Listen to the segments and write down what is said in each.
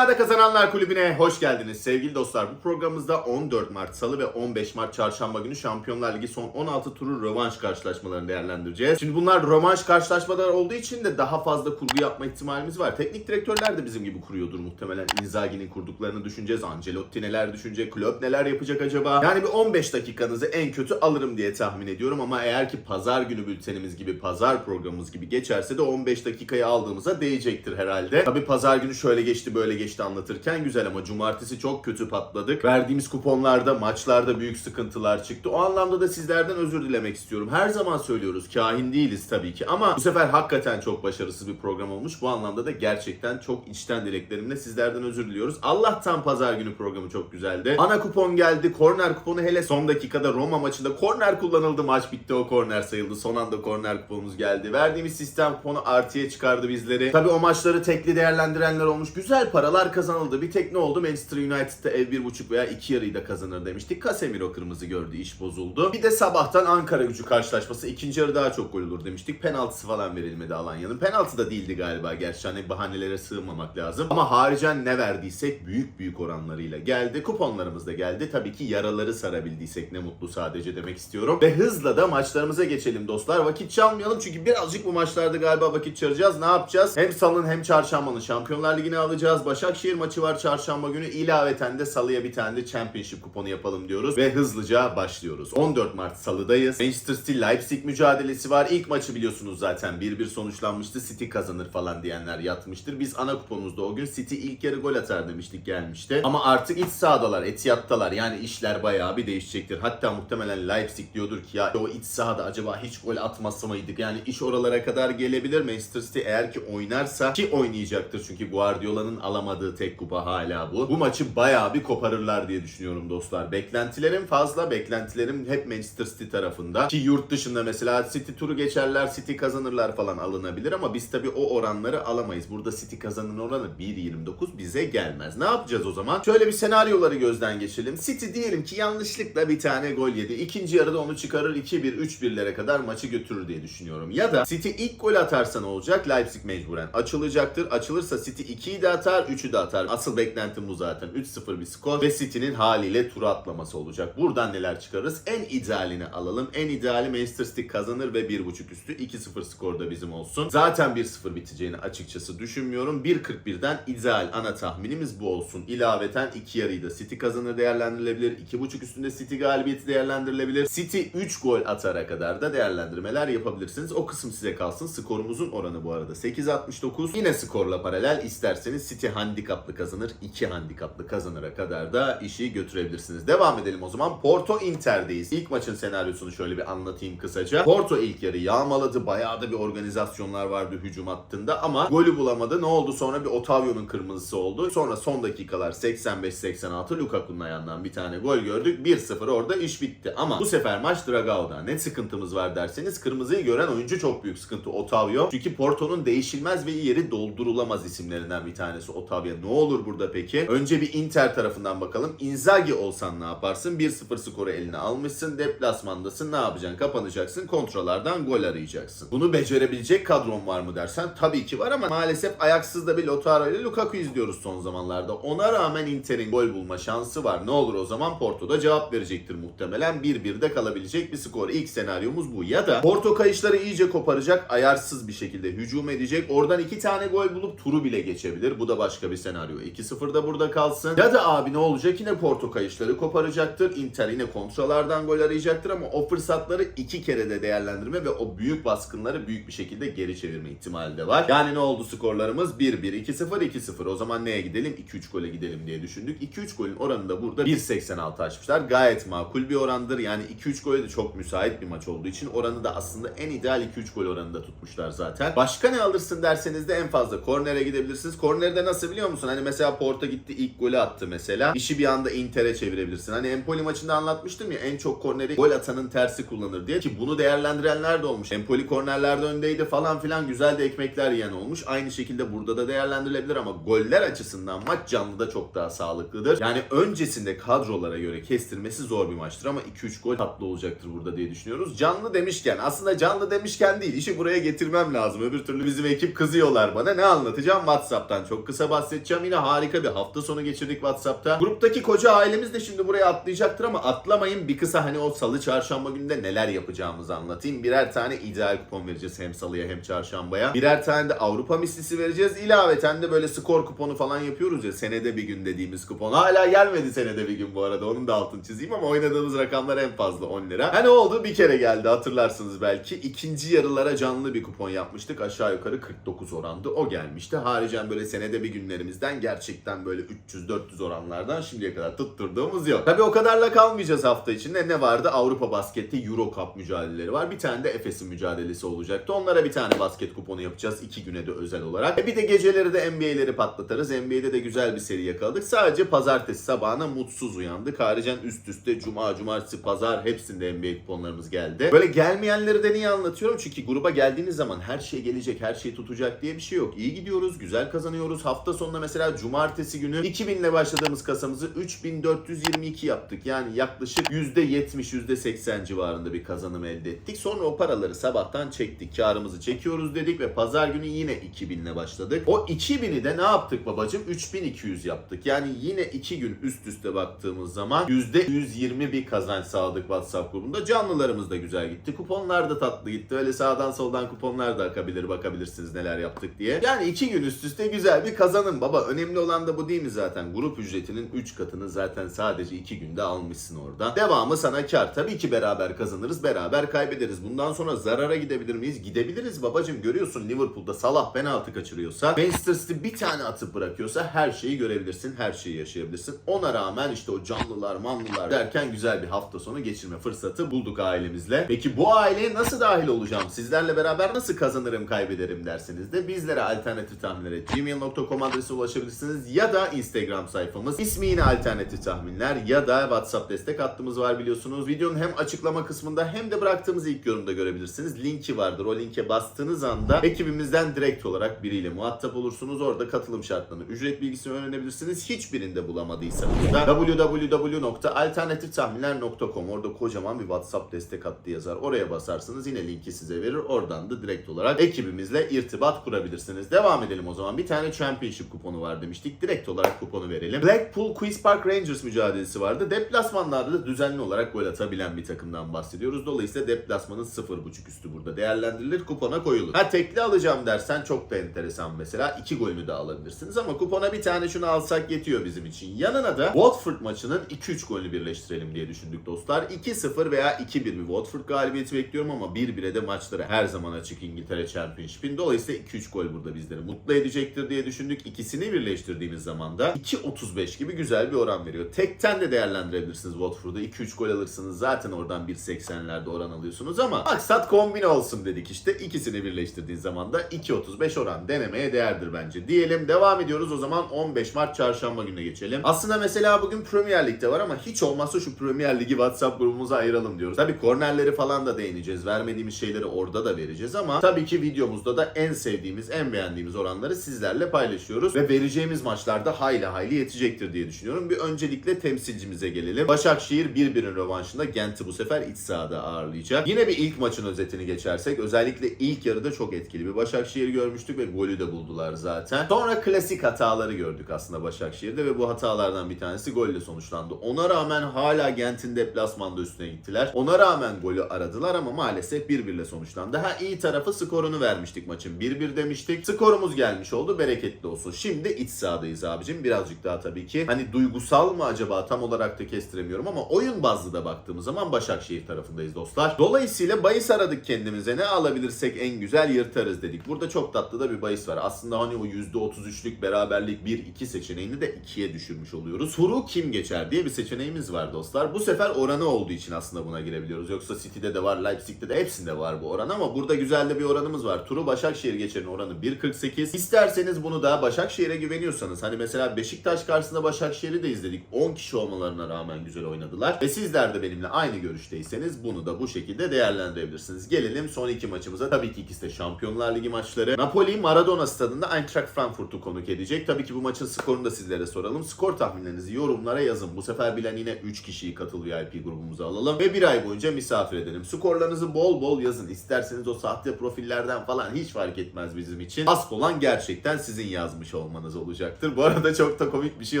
İddiada Kazananlar Kulübü'ne hoş geldiniz sevgili dostlar. Bu programımızda 14 Mart Salı ve 15 Mart Çarşamba günü Şampiyonlar Ligi son 16 turu rövanş karşılaşmalarını değerlendireceğiz. Şimdi bunlar rövanş karşılaşmalar olduğu için de daha fazla kurgu yapma ihtimalimiz var. Teknik direktörler de bizim gibi kuruyordur muhtemelen. Inzaghi'nin kurduklarını düşüneceğiz. Ancelotti neler düşünecek, Klopp neler yapacak acaba? Yani bir 15 dakikanızı en kötü alırım diye tahmin ediyorum ama eğer ki pazar günü bültenimiz gibi, pazar programımız gibi geçerse de 15 dakikayı aldığımıza değecektir herhalde. Tabi pazar günü şöyle geçti böyle geçti anlatırken güzel ama cumartesi çok kötü patladık. Verdiğimiz kuponlarda, maçlarda büyük sıkıntılar çıktı. O anlamda da sizlerden özür dilemek istiyorum. Her zaman söylüyoruz kahin değiliz tabii ki ama bu sefer hakikaten çok başarısız bir program olmuş. Bu anlamda da gerçekten çok içten dileklerimle sizlerden özür diliyoruz. Allah'tan pazar günü programı çok güzeldi. Ana kupon geldi. Korner kuponu hele son dakikada Roma maçında korner kullanıldı. Maç bitti o korner sayıldı. Son anda korner kuponumuz geldi. Verdiğimiz sistem kuponu artıya çıkardı bizleri. Tabii o maçları tekli değerlendirenler olmuş. Güzel paralar kazanıldı. Bir tek ne oldu? Manchester United'da ev 1.5 veya 2 yarıyı da kazanır demiştik. Casemiro kırmızı gördü. iş bozuldu. Bir de sabahtan Ankara gücü karşılaşması. ikinci yarı daha çok gol olur demiştik. Penaltısı falan verilmedi Alanya'nın. Penaltı da değildi galiba gerçi. Hani bahanelere sığınmamak lazım. Ama haricen ne verdiysek büyük büyük oranlarıyla geldi. Kuponlarımız da geldi. Tabii ki yaraları sarabildiysek ne mutlu sadece demek istiyorum. Ve hızla da maçlarımıza geçelim dostlar. Vakit çalmayalım çünkü birazcık bu maçlarda galiba vakit çalacağız. Ne yapacağız? Hem salın hem çarşambanın Şampiyonlar Ligi'ni alacağız. Başakşehir maçı var çarşamba günü. İlaveten de salıya bir tane de Championship kuponu yapalım diyoruz. Ve hızlıca başlıyoruz. 14 Mart salıdayız. Manchester City Leipzig mücadelesi var. İlk maçı biliyorsunuz zaten 1-1 sonuçlanmıştı. City kazanır falan diyenler yatmıştır. Biz ana kuponumuzda o gün City ilk yarı gol atar demiştik gelmişti. Ama artık iç sahadalar, Etihad'dalar. Yani işler bayağı bir değişecektir. Hatta muhtemelen Leipzig diyordur ki ya o iç sahada acaba hiç gol atmasa mıydık? Yani iş oralara kadar gelebilir. Manchester City eğer ki oynarsa ki oynayacaktır çünkü Guardiola'nın alamadığı tek kupa hala bu. Bu maçı bayağı bir koparırlar diye düşünüyorum dostlar. Beklentilerim fazla. Beklentilerim hep Manchester City tarafında. Ki yurt dışında mesela City turu geçerler, City kazanırlar falan alınabilir ama biz tabii o oranları alamayız. Burada City kazanın oranı 1.29 bize gelmez. Ne yapacağız o zaman? Şöyle bir senaryoları gözden geçirelim. City diyelim ki yanlışlıkla bir tane gol yedi. İkinci yarıda onu çıkarır 2-1, 3-1'lere kadar maçı götürür diye düşünüyorum. Ya da City ilk gol atarsa ne olacak? Leipzig mecburen açılacaktır. Açılırsa City 2'yi de atar, 3'ü de atar. Asıl beklentim bu zaten. 3-0 bir skor ve City'nin haliyle tura atlaması olacak. Buradan neler çıkarırız? En idealini alalım. En ideali Manchester City kazanır ve 1.5 üstü 2-0 skorda bizim olsun. Zaten 1-0 biteceğini açıkçası düşünmüyorum. 1.41'den ideal ana tahminimiz bu olsun. İlaveten 2 yarıyı da City kazanır değerlendirilebilir. 2.5 üstünde City galibiyeti değerlendirilebilir. City 3 gol atara kadar da değerlendirmeler yapabilirsiniz. O kısım size kalsın. Skorumuzun oranı bu arada 8.69. Yine skorla paralel isterseniz City handikaplı kazanır. 2 handikaplı kazanıra kadar da işi götürebilirsiniz. Devam edelim o zaman. Porto Inter'deyiz. İlk maçın senaryosunu şöyle bir anlatayım kısaca. Porto ilk yarı yağmaladı. Bayağı da bir organizasyonlar vardı hücum hattında ama golü bulamadı. Ne oldu? Sonra bir Otavio'nun kırmızısı oldu. Sonra son dakikalar 85-86 Lukaku'nun ayağından bir tane gol gördük. 1-0 orada iş bitti. Ama bu sefer maç Dragao'da. Ne sıkıntımız var derseniz kırmızıyı gören oyuncu çok büyük sıkıntı Otavio. Çünkü Porto'nun değişilmez ve yeri doldurulamaz isimlerinden bir tanesi Otavio. Ne olur burada peki? Önce bir Inter tarafından bakalım. Inzaghi olsan ne yaparsın? 1-0 skoru eline almışsın. Deplasmandasın. Ne yapacaksın? Kapanacaksın. Kontrolardan gol arayacaksın. Bunu becerebilecek kadron var mı dersen tabii ki var ama maalesef ayaksız da bir Lautaro ile Lukaku izliyoruz son zamanlarda. Ona rağmen Inter'in gol bulma şansı var. Ne olur o zaman Porto'da cevap verecektir muhtemelen. 1-1'de kalabilecek bir skor. İlk senaryomuz bu. Ya da Porto kayışları iyice koparacak. Ayarsız bir şekilde hücum edecek. Oradan iki tane gol bulup turu bile geçebilir. Bu da başka bir senaryo. 2-0 da burada kalsın. Ya da abi ne olacak? Yine Porto kayışları koparacaktır. Inter yine kontralardan gol arayacaktır ama o fırsatları iki kere de değerlendirme ve o büyük baskınları büyük bir şekilde geri çevirme ihtimali de var. Yani ne oldu skorlarımız? 1-1, 2-0, 2-0. O zaman neye gidelim? 2-3 gole gidelim diye düşündük. 2-3 golün oranı da burada 1.86 açmışlar. Gayet makul bir orandır. Yani 2-3 gole de çok müsait bir maç olduğu için oranı da aslında en ideal 2-3 gol oranında tutmuşlar zaten. Başka ne alırsın derseniz de en fazla kornere gidebilirsiniz. Kornerde nasıl biliyor musun? Hani mesela Porto gitti ilk golü attı mesela. İşi bir anda Inter'e çevirebilirsin. Hani Empoli maçında anlatmıştım ya en çok korneri gol atanın tersi kullanır diye. Ki bunu değerlendirenler de olmuş. Empoli kornerlerde öndeydi falan filan güzel de ekmekler yiyen olmuş. Aynı şekilde burada da değerlendirilebilir ama goller açısından maç canlıda çok daha sağlıklıdır. Yani öncesinde kadrolara göre kestirmesi zor bir maçtır ama 2-3 gol tatlı olacaktır burada diye düşünüyoruz. Canlı demişken aslında canlı demişken değil işi buraya getirmem lazım. Öbür türlü bizim ekip kızıyorlar bana. Ne anlatacağım? Whatsapp'tan çok kısa bahsedeceğim bahsedeceğim. Yine harika bir hafta sonu geçirdik WhatsApp'ta. Gruptaki koca ailemiz de şimdi buraya atlayacaktır ama atlamayın. Bir kısa hani o salı çarşamba gününde neler yapacağımızı anlatayım. Birer tane ideal kupon vereceğiz hem salıya hem çarşambaya. Birer tane de Avrupa mislisi vereceğiz. İlaveten de böyle skor kuponu falan yapıyoruz ya senede bir gün dediğimiz kupon. Hala gelmedi senede bir gün bu arada. Onun da altını çizeyim ama oynadığımız rakamlar en fazla 10 lira. Hani oldu bir kere geldi hatırlarsınız belki. İkinci yarılara canlı bir kupon yapmıştık. Aşağı yukarı 49 orandı. O gelmişti. Haricen böyle senede bir günlerimizden gerçekten böyle 300-400 oranlardan şimdiye kadar tutturduğumuz yok. Tabii o kadarla kalmayacağız hafta içinde. Ne vardı? Avrupa baskette Euro Cup mücadeleleri var. Bir tane de Efes'in mücadelesi olacaktı. Onlara bir tane basket kuponu yapacağız. iki güne de özel olarak. E bir de geceleri de NBA'leri patlatırız. NBA'de de güzel bir seri yakaladık. Sadece pazartesi sabahına mutsuz uyandık. Haricen üst üste cuma, cumartesi, pazar hepsinde NBA kuponlarımız geldi. Böyle gelmeyenleri de niye anlatıyorum? Çünkü gruba geldiğiniz zaman her şey gelecek, her şey tutacak diye bir şey yok. İyi gidiyoruz, güzel kazanıyoruz. Hafta sonunda mesela cumartesi günü 2000 ile başladığımız kasamızı 3422 yaptık. Yani yaklaşık %70, %80 civarında bir kazanım elde ettik. Sonra o paraları sabahtan çektik. Karımızı çekiyoruz dedik ve pazar günü yine 2000 ile başladık. O 2000'i de ne yaptık babacım? 3200 yaptık. Yani yine 2 gün üst üste baktığımız zaman %120 bir kazanç sağladık WhatsApp grubunda. Canlılarımız da güzel gitti. Kuponlar da tatlı gitti. Öyle sağdan soldan kuponlar da akabilir bakabilirsiniz neler yaptık diye. Yani 2 gün üst üste güzel bir kazanım baba. Önemli olan da bu değil mi zaten? Grup ücretinin 3 katını zaten sadece 2 günde almışsın orada. Devamı sana kar. Tabii ki beraber kazanırız, beraber kaybederiz. Bundan sonra zarara gidebilir miyiz? Gidebiliriz babacım. Görüyorsun Liverpool'da Salah penaltı kaçırıyorsa, Manchester City bir tane atıp bırakıyorsa her şeyi görebilirsin, her şeyi yaşayabilirsin. Ona rağmen işte o canlılar, manlılar derken güzel bir hafta sonu geçirme fırsatı bulduk ailemizle. Peki bu aileye nasıl dahil olacağım? Sizlerle beraber nasıl kazanırım, kaybederim derseniz de bizlere alternatif tahminlere gmail.com adresine ulaşabilirsiniz ya da Instagram sayfamız ismi yine alternatif tahminler ya da WhatsApp destek hattımız var biliyorsunuz. Videonun hem açıklama kısmında hem de bıraktığımız ilk yorumda görebilirsiniz. Linki vardır. O linke bastığınız anda ekibimizden direkt olarak biriyle muhatap olursunuz. Orada katılım şartlarını, ücret bilgisini öğrenebilirsiniz. Hiçbirinde bulamadıysanız da www.alternatiftahminler.com orada kocaman bir WhatsApp destek hattı yazar. Oraya basarsanız yine linki size verir. Oradan da direkt olarak ekibimizle irtibat kurabilirsiniz. Devam edelim o zaman. Bir tane Championship kuponu var demiştik. Direkt olarak kuponu verelim. Blackpool Queen's Park Rangers mücadelesi vardı. Deplasmanlarda da düzenli olarak gol atabilen bir takımdan bahsediyoruz. Dolayısıyla deplasmanın 0.5 üstü burada değerlendirilir. Kupona koyulur. Ha tekli alacağım dersen çok da enteresan mesela. iki golünü de alabilirsiniz ama kupona bir tane şunu alsak yetiyor bizim için. Yanına da Watford maçının 2-3 golünü birleştirelim diye düşündük dostlar. 2-0 veya 2-1 bir Watford galibiyeti bekliyorum ama 1-1'e de maçları her zaman açık İngiltere Championship'in. Dolayısıyla 2-3 gol burada bizleri mutlu edecektir diye düşündük. İkisini birleştirdiğimiz zaman da 2.35 gibi güzel bir oran veriyor. Tekten de değerlendirebilirsiniz Watford'u. 2-3 gol alırsınız. Zaten oradan 1.80'lerde oran alıyorsunuz ama maksat kombine olsun dedik işte. İkisini birleştirdiğin zaman da 2.35 oran denemeye değerdir bence. Diyelim devam ediyoruz o zaman 15 Mart çarşamba gününe geçelim. Aslında mesela bugün Premier Lig'de var ama hiç olmazsa şu Premier Ligi WhatsApp grubumuza ayıralım diyoruz. Tabii kornerleri falan da değineceğiz. Vermediğimiz şeyleri orada da vereceğiz ama tabii ki videomuzda da en sevdiğimiz, en beğendiğimiz oranları sizlerle paylaşıyoruz ve vereceğimiz maçlarda hayli hayli yetecektir diye düşünüyorum. Bir öncelikle temsilcimize gelelim. Başakşehir 1-1'in rövanşında Gent'i bu sefer iç sahada ağırlayacak. Yine bir ilk maçın özetini geçersek özellikle ilk yarıda çok etkili bir Başakşehir görmüştük ve golü de buldular zaten. Sonra klasik hataları gördük aslında Başakşehir'de ve bu hatalardan bir tanesi golle sonuçlandı. Ona rağmen hala Gent'in deplasmanda üstüne gittiler. Ona rağmen golü aradılar ama maalesef 1-1 ile sonuçlandı. Ha iyi tarafı skorunu vermiştik maçın. 1-1 demiştik. Skorumuz gelmiş oldu. Bereketli olsun. Şimdi iç sahadayız abicim. Birazcık daha tabii ki. Hani duygusal mı acaba tam olarak da kestiremiyorum ama oyun bazlı da baktığımız zaman Başakşehir tarafındayız dostlar. Dolayısıyla bahis aradık kendimize. Ne alabilirsek en güzel yırtarız dedik. Burada çok tatlı da bir bahis var. Aslında hani o %33'lük beraberlik 1-2 seçeneğini de 2'ye düşürmüş oluyoruz. Turu kim geçer diye bir seçeneğimiz var dostlar. Bu sefer oranı olduğu için aslında buna girebiliyoruz. Yoksa City'de de var, Leipzig'te de hepsinde var bu oran ama burada güzel de bir oranımız var. Turu Başakşehir geçerin oranı 1.48. İsterseniz bunu da Başakşehir'e güveniyorsanız hani mesela Beşiktaş karşısında Başakşehir'i de izledik. 10 kişi olmalarına rağmen güzel oynadılar. Ve sizler de benimle aynı görüşteyseniz bunu da bu şekilde değerlendirebilirsiniz. Gelelim son iki maçımıza. Tabii ki ikisi de Şampiyonlar Ligi maçları. Napoli Maradona stadında Eintracht Frankfurt'u konuk edecek. Tabii ki bu maçın skorunu da sizlere soralım. Skor tahminlerinizi yorumlara yazın. Bu sefer bilen yine 3 kişiyi katıl VIP grubumuza alalım ve bir ay boyunca misafir edelim. Skorlarınızı bol bol yazın. İsterseniz o sahte profillerden falan hiç fark etmez bizim için. Asıl olan gerçekten sizin yazmış olmanız olacaktır. Bu arada çok da komik bir şey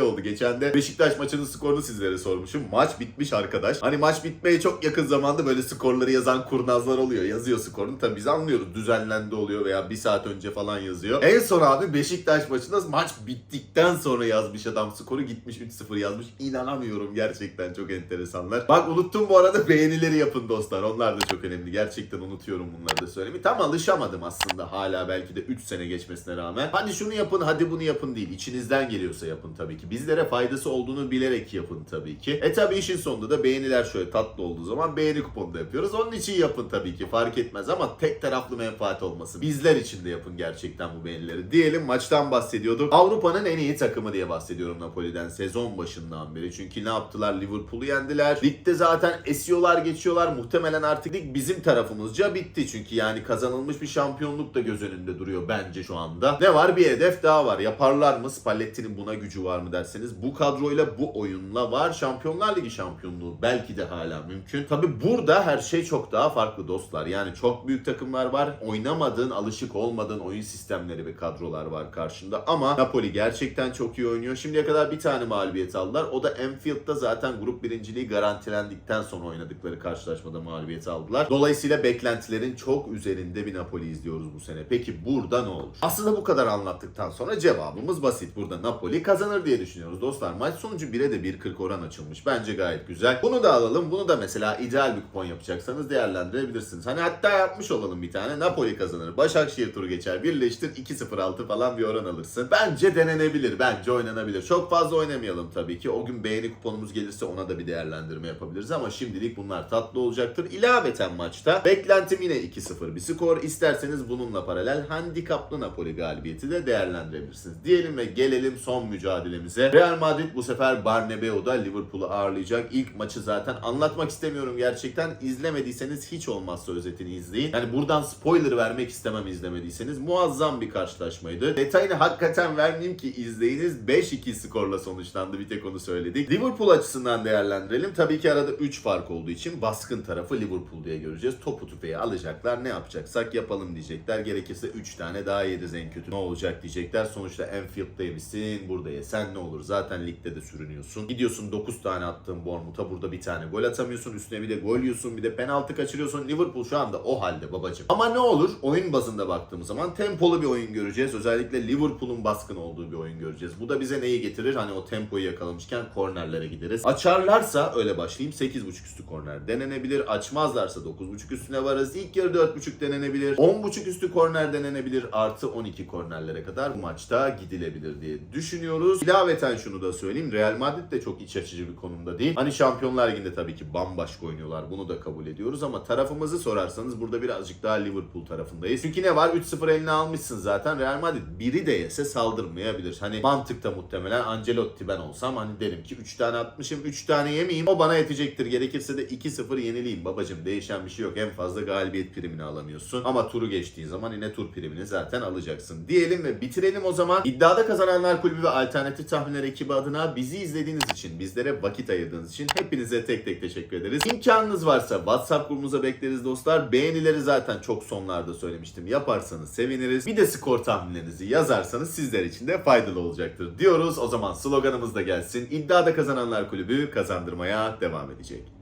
oldu. Geçen de Beşiktaş maçının skorunu sizlere sormuşum. Maç bitmiş arkadaş. Hani maç bitmeye çok yakın zamanda böyle skorları yazan kurnazlar oluyor. Yazıyor skorunu. Tabii biz anlıyoruz. Düzenlendi oluyor veya bir saat önce falan yazıyor. En son abi Beşiktaş maçında maç bittikten sonra yazmış adam skoru gitmiş 3-0 yazmış. İnanamıyorum gerçekten çok enteresanlar. Bak unuttum bu arada beğenileri yapın dostlar. Onlar da çok önemli. Gerçekten unutuyorum bunları da söylemeyi. Tam alışamadım aslında hala belki de 3 sene geçmesine rağmen. Hadi şunu yapın hadi bunu yapın değil. İçinizden geliyorsa yapın tabii ki. Bizlere faydası olduğunu bilerek yapın tabii ki. E tabii işin sonunda da beğeniler şöyle tatlı olduğu zaman beğeni kuponu da yapıyoruz. Onun için yapın tabii ki fark etmez ama tek taraflı menfaat olmasın. Bizler için de yapın gerçekten bu beğenileri. Diyelim maçtan bahsediyorduk. Avrupa'nın en iyi takımı diye bahsediyorum Napoli'den sezon başından beri. Çünkü ne yaptılar? Liverpool'u yendiler. Ligde zaten esiyorlar geçiyorlar. Muhtemelen artık lig bizim tarafımızca bitti. Çünkü yani kazanılmış bir şampiyonluk da göz önünde duruyor bence şu anda. Ne var? Bir hedef daha var. Yaparlar mı? Spalletti'nin buna gücü var mı derseniz. Bu kadroyla bu oyunla var. Şampiyonlar Ligi şampiyonluğu belki de hala mümkün. Tabi burada her şey çok daha farklı dostlar. Yani çok büyük takımlar var. Oynamadığın, alışık olmadığın oyun sistemleri ve kadrolar var karşında. Ama Napoli gerçekten çok iyi oynuyor. Şimdiye kadar bir tane mağlubiyet aldılar. O da Anfield'da zaten grup birinciliği garantilendikten sonra oynadıkları karşılaşmada mağlubiyet aldılar. Dolayısıyla beklentilerin çok üzerinde bir Napoli izliyoruz bu sene. Peki burada ne olur? Aslında bu kadar anlattıktan sonra cevabımız basit. Burada Napoli kazanır diye düşünüyoruz dostlar. Maç sonucu 1'e de 1.40 oran açılmış. Bence gayet güzel. Bunu da alalım. Bunu da mesela ideal bir kupon yapacaksanız değerlendirebilirsiniz. Hani hatta yapmış olalım bir tane. Napoli kazanır. Başakşehir turu geçer. Birleştir 2-0-6 falan bir oran alırsın. Bence denenebilir. Bence oynanabilir. Çok fazla oynamayalım tabii ki. O gün beğeni kuponumuz gelirse ona da bir değerlendirme yapabiliriz ama şimdilik bunlar tatlı olacaktır. İlaveten maçta beklentim yine 2-0 bir skor. İsterseniz bununla paralel handikaplı Napoli galibiyeti de değerlendirebilirsiniz. Diyelim ve gelelim son mücadelemize. Real Madrid bu sefer Barnebeu'da Liverpool'u ağırlayacak. İlk maçı zaten anlatmak istemiyorum gerçekten. İzlemediyseniz hiç olmazsa özetini izleyin. Yani buradan spoiler vermek istemem izlemediyseniz. Muazzam bir karşılaşmaydı. Detayını hakikaten vermeyeyim ki izleyiniz. 5-2 skorla sonuçlandı bir tek onu söyledik. Liverpool açısından değerlendirelim. Tabii ki arada 3 fark olduğu için baskın tarafı Liverpool diye göreceğiz. Topu tüfeği alacaklar. Ne yapacaksak yapalım diyecekler. Gerekirse 3 tane daha yeriz en kötü. Ne olacak diyecekler. Sonuçta Anfield'daymışsın. Burada ye. Sen ne olur? Zaten ligde de sürünüyorsun. Gidiyorsun 9 tane attığın Bournemouth'a burada bir tane gol atamıyorsun. Üstüne bir de gol yiyorsun. Bir de penaltı kaçırıyorsun. Liverpool şu anda o halde babacım. Ama ne olur? Oyun bazında baktığımız zaman tempolu bir oyun göreceğiz. Özellikle Liverpool'un baskın olduğu bir oyun göreceğiz. Bu da bize neyi getirir? Hani o tempoyu yakalamışken kornerlere gideriz. Açarlarsa öyle başlayayım 8.5 üstü korner denenebilir. Açmazlarsa 9.5 üstüne varız. İlk yarı 4.5 denenebilir. 10.5 üstü korner denenebilir. Artı 12 kornerlere kadar bu maçta gidilebilir diye düşünüyoruz. İlaveten şunu da söyleyeyim. Real Madrid de çok iç açıcı bir konumda değil. Hani Şampiyonlar Ligi'nde tabii ki bambaşka oynuyorlar. Bunu da kabul ediyoruz ama tarafımızı sorarsanız burada birazcık daha Liverpool tarafındayız. Çünkü ne var? 3-0 eline almışsın zaten. Real Madrid biri de yese saldırmayabilir. Hani mantıkta muhtemelen Ancelotti ben olsam hani derim ki 3 tane atmışım 3 tane yemeyeyim. O bana yetecektir. Gerekirse de 2-0 yenileyim. Babacım değişen bir şey yok. En fazla galibiyet primini alamıyorsun. Ama turu geçtiğin zaman yine tur primini zaten alacaksın. Diyelim ve bitirelim o zaman. İddiada kazananlar kulübü ve alternatif tahminler ekibi adına bizi izlediğiniz için, bizlere vakit ayırdığınız için hepinize tek tek teşekkür ederiz. İmkanınız varsa WhatsApp grubumuza bekleriz dostlar. Beğenileri zaten çok sonlarda söylemiştim. Yaparsanız seviniriz. Bir de skor tahminlerinizi yazarsanız sizler için de faydalı olacaktır diyoruz. O zaman sloganımız da gelsin. İddiada kazananlar kulübü kazandırmaya devam edecek.